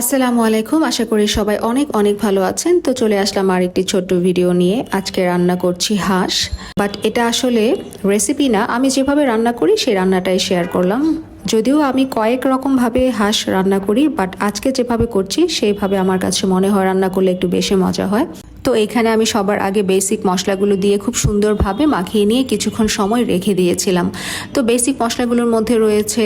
আসসালামু আলাইকুম। আশা করি সবাই অনেক অনেক ভালো আছেন। তো চলে আসলাম আর একটি ছোট্ট ভিডিও নিয়ে। আজকে রান্না করছি হাঁস। বাট এটা আসলে রেসিপি না। আমি যেভাবে রান্না করি, সেই রান্নাটাই শেয়ার করলাম। যদিও আমি কয়েক রকমভাবে হাঁস রান্না করি, বাট আজকে যেভাবে করছি, সেইভাবে আমার কাছে মনে হয় রান্না করলে একটু বেশি মজা হয়। তো এখানে আমি সবার আগে বেসিক মশলাগুলো দিয়ে খুব সুন্দরভাবে মাখিয়ে নিয়ে কিছুক্ষণ সময় রেখে দিয়েছিলাম। তো বেসিক মশলাগুলোর মধ্যে রয়েছে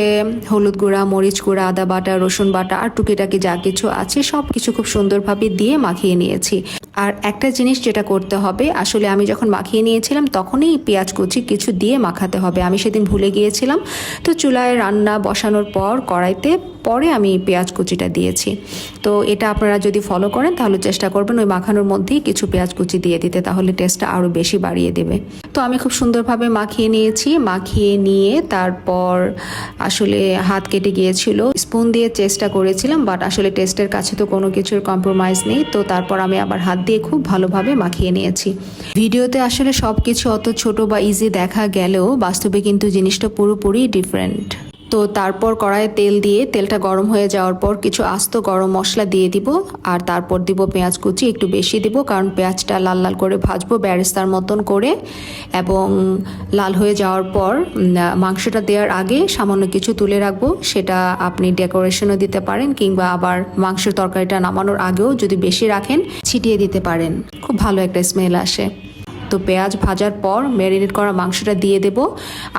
হলুদ গুঁড়া, মরিচ গুঁড়া, আদা বাটা, রসুন বাটা আর টুকিটাকি যা কিছু আছে সব কিছু খুব সুন্দরভাবে দিয়ে মাখিয়ে নিয়েছি। আর একটা জিনিস যেটা করতে হবে, আসলে আমি যখন মাখিয়ে নিয়েছিলাম তখনই পেঁয়াজ কুচি কিছু দিয়ে মাখাতে হবে। আমি সেদিন ভুলে গিয়েছিলাম। তো চুলায় রান্না বসানোর পর কড়াইতে পরে আমি পেঁয়াজ কুচিটা দিয়েছি। তো এটা আপনারা যদি ফলো করেন, তাহলে চেষ্টা করবেন ওই মাখানোর মধ্যেই কিছু পেঁয়াজ কুচি দিয়ে দিতে, তাহলে টেস্টটা আরও বেশি বাড়িয়ে দেবে। তো আমি খুব সুন্দরভাবে মাখিয়ে নিয়েছি। মাখিয়ে নিয়ে তারপর আসলে হাত কেটে গিয়েছিল। স্পুন দিয়ে চেষ্টা করেছিলাম বাট আসলে টেস্টের কাছে তো কোনো কিছুর কম্প্রোমাইজ নেই। তো তারপর আমি আবার হাত দিয়ে খুব ভালোভাবে মাখিয়ে নিয়েছি। ভিডিওতে আসলে সব কিছু অত ছোট বা ইজি দেখা গেলেও বাস্তবে কিন্তু জিনিসটা পুরোপুরি ডিফারেন্ট তো তারপর কড়াইয়ে তেল দিয়ে তেলটা গরম হয়ে যাওয়ার পর কিছু আস্ত গরম মশলা দিয়ে দিব আর তারপর দিব পেঁয়াজ কুচি, একটু বেশি দিব কারণ পেঁয়াজটা লাল লাল করে ভাজবো ব্যারেস্তার মতন করে এবং লাল হয়ে যাওয়ার পর মাংসটা দেওয়ার আগে সামান্য কিছু তুলে রাখব। সেটা আপনি ডেকোরেশনও দিতে পারেন কিংবা আবার মাংসের তরকারিটা নামানোর আগেও যদি বেশি রাখেন, ছিটিয়ে দিতে পারেন। খুব ভালো একটা স্মেল আসে। তো পেঁয়াজ ভাজার পর ম্যারিনেট করা মাংসটা দিয়ে দেব।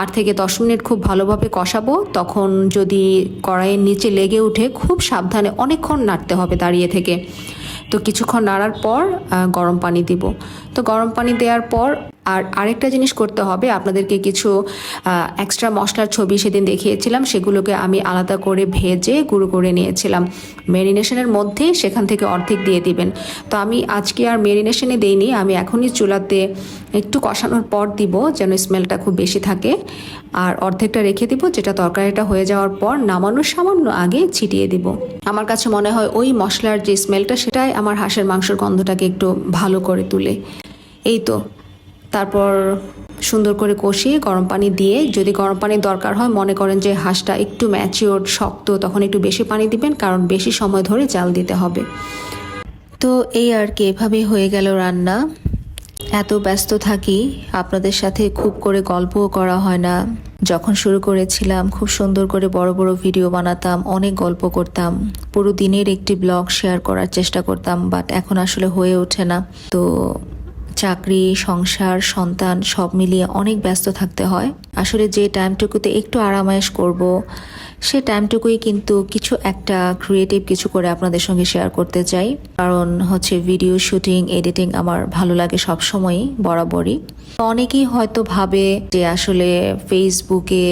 আর থেকে দশ মিনিট খুব ভালোভাবে কষাবো। তখন যদি কড়াইয়ের নিচে লেগে উঠে খুব সাবধানে অনেকক্ষণ নাড়তে হবে দাঁড়িয়ে থেকে। তো কিছুক্ষণ নাড়ার পর গরম পানি দিব। তো গরম পানি দেওয়ার পর আর আরেকটা জিনিস করতে হবে, আপনাদেরকে কিছু এক্সট্রা মশলার ছবি সেদিন দেখিয়েছিলাম, সেগুলোকে আমি আলাদা করে ভেজে গুঁড়ো করে নিয়েছিলাম। মেরিনেশনের মধ্যে সেখান থেকে অর্ধেক দিয়ে দিবেন। তো আমি আজকে আর মেরিনেশনে দেইনি, আমি এখনই চুলাতে একটু কষানোর পর দিব, যেন স্মেলটা খুব বেশি থাকে। আর অর্ধেকটা রেখে দিব, যেটা তরকারিটা হয়ে যাওয়ার পর নামানোর সামান্য আগে ছিটিয়ে দিব। আমার কাছে মনে হয় ওই মশলার যে স্মেলটা, সেটাই আমার হাঁসের মাংসের গন্ধটাকে একটু ভালো করে তুলে। এই তো। তারপর সুন্দর করে কষিয়ে গরম পানি দিয়ে যদি গরম পানির দরকার হয়, মনে করেন যে হাঁসটা একটু ম্যাচিওর শক্ত, তখন একটু বেশি পানি দিবেন, কারণ বেশি সময় ধরে জাল দিতে হবে। তো এই আর কি, এভাবেই হয়ে গেল রান্না। এত ব্যস্ত থাকি, আপনাদের সাথে খুব করে গল্পও করা হয় না। যখন শুরু করেছিলাম, খুব সুন্দর করে বড় বড় ভিডিও বানাতাম, অনেক গল্প করতাম। পুরো দিনের একটি ব্লগ শেয়ার করার চেষ্টা করতাম বাট এখন আসলে হয়ে ওঠে না। তো চাকরি, সংসার, সন্তান সব মিলিয়ে অনেক ব্যস্ত থাকতে হয়। আসলে যে টাইমটুকুতে একটু আরামায়েশ করব, সে টাইমটুকুই কিন্তু কিছু একটা ক্রিয়েটিভ কিছু করে আপনাদের সঙ্গে শেয়ার করতে চাই। কারণ হচ্ছে ভিডিও শুটিং এডিটিং আমার ভালো লাগে সব সময়ই, বরাবরই। অনেকেই হয়তো ভাবে যে আসলে ফেসবুকে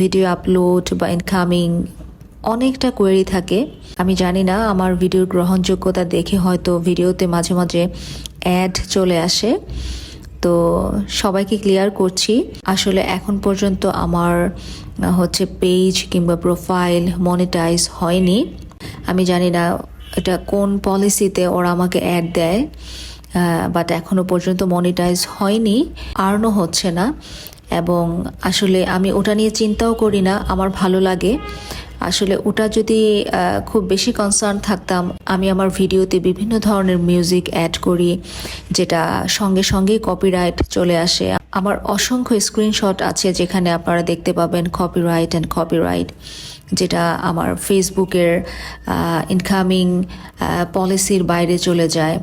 ভিডিও আপলোড বা ইনকামিং অনেকটা কোয়েরি থাকে। আমি জানি না, আমার ভিডিওর গ্রহণযোগ্যতা দেখে হয়তো ভিডিওতে মাঝে মাঝে অ্যাড চলে আসে। তো সবাইকে ক্লিয়ার করছি। আসলে এখন পর্যন্ত আমার হচ্ছে পেজ কিংবা প্রোফাইল মনিটাইজ হয়নি। আমি জানি না এটা কোন পলিসিতে ওরা আমাকে অ্যাড দেয় বাট এখনও পর্যন্ত মনিটাইজ হয়নি। আর্নও হচ্ছে না। এবং আসলে আমি ওটা নিয়ে চিন্তাও করি না, আমার ভালো লাগে। আসলে ওটা যদি খুব বেশি কনসার্ন থাকতাম, আমি আমার ভিডিওতে বিভিন্ন ধরনের মিউজিক অ্যাড করি, যেটা সঙ্গে সঙ্গেই কপিরাইট চলে আসে। আমার অসংখ্য স্ক্রিনশট আছে যেখানে আপনারা দেখতে পাবেন কপিরাইট অ্যান্ড কপিরাইট যেটা আমার ফেসবুকের ইনকামিং পলিসির বাইরে চলে যায়।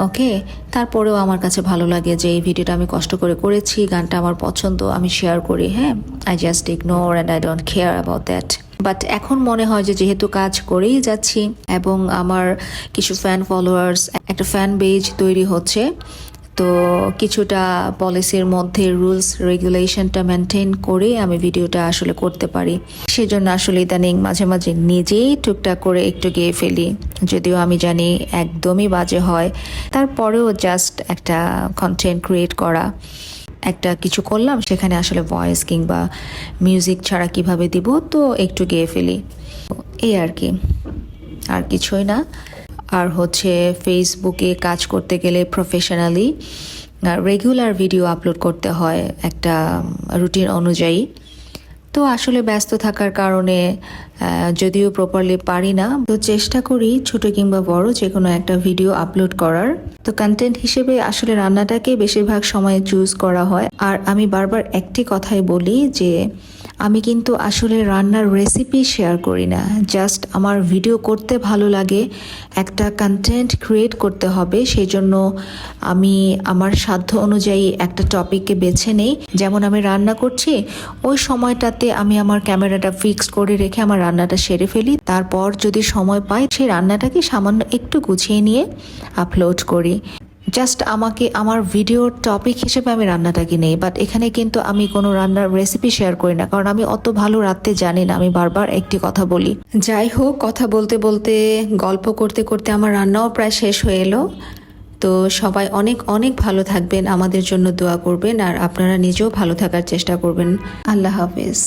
ওকে, তারপরেও আমার কাছে ভালো লাগে যে এই ভিডিওটা আমি কষ্ট করে করেছি, গানটা আমার পছন্দ, আমি শেয়ার করি হ্যাঁ? I just ignore and I don't care about that but এখন মনে হয় যে যেহেতু কাজ করেই যাচ্ছি এবং আমার কিছু ফ্যান ফলোয়ার্স একটা ফ্যান বেজ তৈরি হচ্ছে তো কিছুটা পলিসির মধ্যে রুলস রেগুলেশনটা মেনটেন করে আমি ভিডিওটা আসলে করতে পারি। সেজন্য আসলে ইদানিং মাঝে মাঝে নিজেই টুকটাক করে একটু গিয়ে ফেলি। যদিও আমি জানি একদমই বাজে হয়। তারপরেও জাস্ট একটা কন্টেন্ট ক্রিয়েট করা। একটা কিছু করলাম, সেখানে আসলে ভয়েস কিংবা মিউজিক ছাড়া কীভাবে দিব, তো একটু গেয়ে ফেলি। এই আর কি। আর কিছুই না। আর হচ্ছে ফেসবুকে কাজ করতে গেলে প্রফেশনালি রেগুলার ভিডিও আপলোড করতে হয় একটা রুটিন অনুযায়ী। তো আসলে ব্যস্ত থাকার কারণে যদিও প্রপারলি পারি না, তো চেষ্টা করি ছোট কিংবা বড় যে কোনো একটা ভিডিও আপলোড করার। তো কন্টেন্ট হিসেবে আসলে রান্নাটাকে বেশিরভাগ সময় চুজ করা হয়। আর আমি বারবার একটি কথাই বলি যে আমি কিন্তু আসলে রান্নার রেসিপি শেয়ার করি না। জাস্ট আমার ভিডিও করতে ভালো লাগে, একটা কন্টেন্ট ক্রিয়েট করতে হবে সেই জন্য আমি আমার সাধ্য অনুযায়ী একটা টপিককে বেছে নেই। যেমন আমি রান্না করছি, ওই সময়টাতে আমি আমার ক্যামেরাটা ফিক্স করে রেখে আমার রান্নাটা সেরে ফেলি। তারপর যদি সময় পাই, সেই রান্নাটাকে সামান্য একটু গুছিয়ে নিয়ে আপলোড করি। জাস্ট আমাকে আমার ভিডিওর টপিক হিসেবে আমি রান্নাটাকে নেই বাট এখানে কিন্তু আমি কোনো রান্নার রেসিপি শেয়ার করি না, কারণ আমি অত ভালো রাখতে জানি না, আমি বারবার একটি কথা বলি। যাই হোক, কথা বলতে বলতে, গল্প করতে করতে আমার রান্নাও প্রায় শেষ হয়ে এলো। তো সবাই অনেক অনেক ভালো থাকবেন, আমাদের জন্য দোয়া করবেন, আর আপনারা নিজেও ভালো থাকার চেষ্টা করবেন। আল্লাহ হাফেজ।